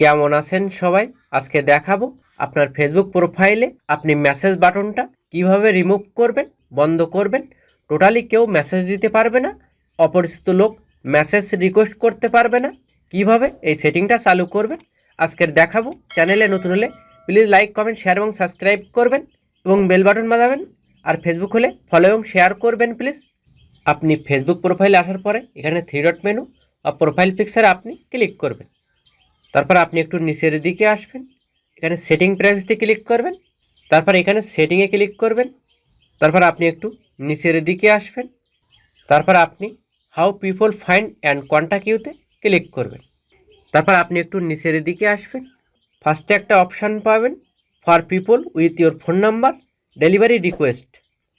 কেমন আছেন সবাই? আজকে দেখাবো আপনার ফেসবুক প্রোফাইলে আপনি মেসেজ বাটনটা কীভাবে রিমুভ করবেন, বন্ধ করবেন। টোটালি কেউ মেসেজ দিতে পারবে না, অপরিচিত লোক মেসেজ রিকোয়েস্ট করতে পারবে না। কীভাবে এই সেটিংটা চালু করবেন? আজকের দেখাবো। চ্যানেলে নতুন হলে প্লিজ লাইক কমেন্ট শেয়ার এবং সাবস্ক্রাইব করবেন এবং বেল বাটন বাজাবেন। আর ফেসবুক হলে ফলো এবং শেয়ার করবেন প্লিজ আপনি ফেসবুক প্রোফাইলে আসার পরে এখানে থ্রি ডট মেনু বা প্রোফাইল পিকচারে আপনি ক্লিক করবেন। তারপর আপনি একটু নিচের দিকে আসবেন, এখানে সেটিং প্রাইভেসিতে ক্লিক করবেন, তারপর এখানে সেটিংয়ে ক্লিক করবেন, তারপর আপনি একটু নিচের দিকে আসবেন, তারপর আপনি how people find and contact ইউতে click করবেন। তারপর আপনি একটু নিচের দিকে আসবেন ফার্স্টে একটা অপশান পাবেন for people with your phone number delivery request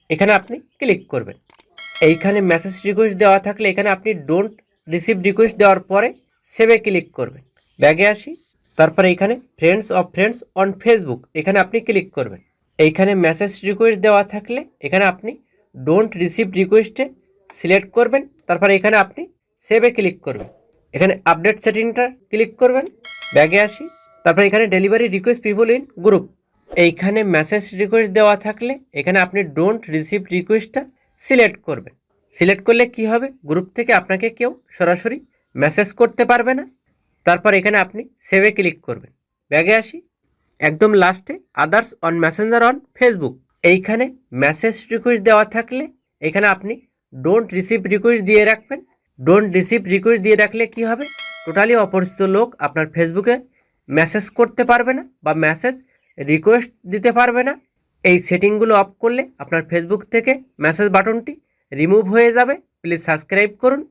এখানে আপনি ক্লিক করবেন। এইখানে মেসেজ রিকোয়েস্ট দেওয়া থাকলে এখানে আপনি ডোন্ট রিসিভ রিকোয়েস্ট দেওয়ার পরে সেভে ক্লিক করবেন। ব্যাগে আসি। তারপরে এখানে friends of friends on Facebook এখানে আপনি ক্লিক করবেন। এইখানে মেসেজ রিকোয়েস্ট দেওয়া থাকলে এখানে আপনি ডোন্ট রিসিভ রিকোয়েস্টে সিলেক্ট করবেন। তারপরে এখানে আপনি সেভে ক্লিক করবেন। এখানে আপডেট সেটিংটা ক্লিক করবেন। ব্যাগে আসি। তারপরে এখানে delivery request people in group এইখানে মেসেজ রিকোয়েস্ট দেওয়া থাকলে এখানে আপনি ডোন্ট রিসিভ রিকোয়েস্টটা সিলেক্ট করবেন। সিলেক্ট করলে কি হবে? গ্রুপ থেকে আপনাকে কেউ সরাসরি মেসেজ করতে পারবে না। তারপর এখানে আপনি সেভে ক্লিক করবেন। ব্যাগে আসি। একদম লাস্টে others on messenger on Facebook এইখানে মেসেজ রিকোয়েস্ট দেওয়া থাকলে এখানে আপনি ডোন্ট রিসিভ রিকোয়েস্ট দিয়ে রাখবেন। ডোন্ট রিসিভ রিকোয়েস্ট দিয়ে রাখলে কি হবে? টোটালি অপরিচিত লোক আপনার ফেসবুকে মেসেজ করতে পারবে না বা মেসেজ রিকোয়েস্ট দিতে পারবে না। এই সেটিংগুলো অফ করলে আপনার ফেসবুক থেকে মেসেজ বাটনটি রিমুভ হয়ে যাবে। প্লিজ সাবস্ক্রাইব করুন।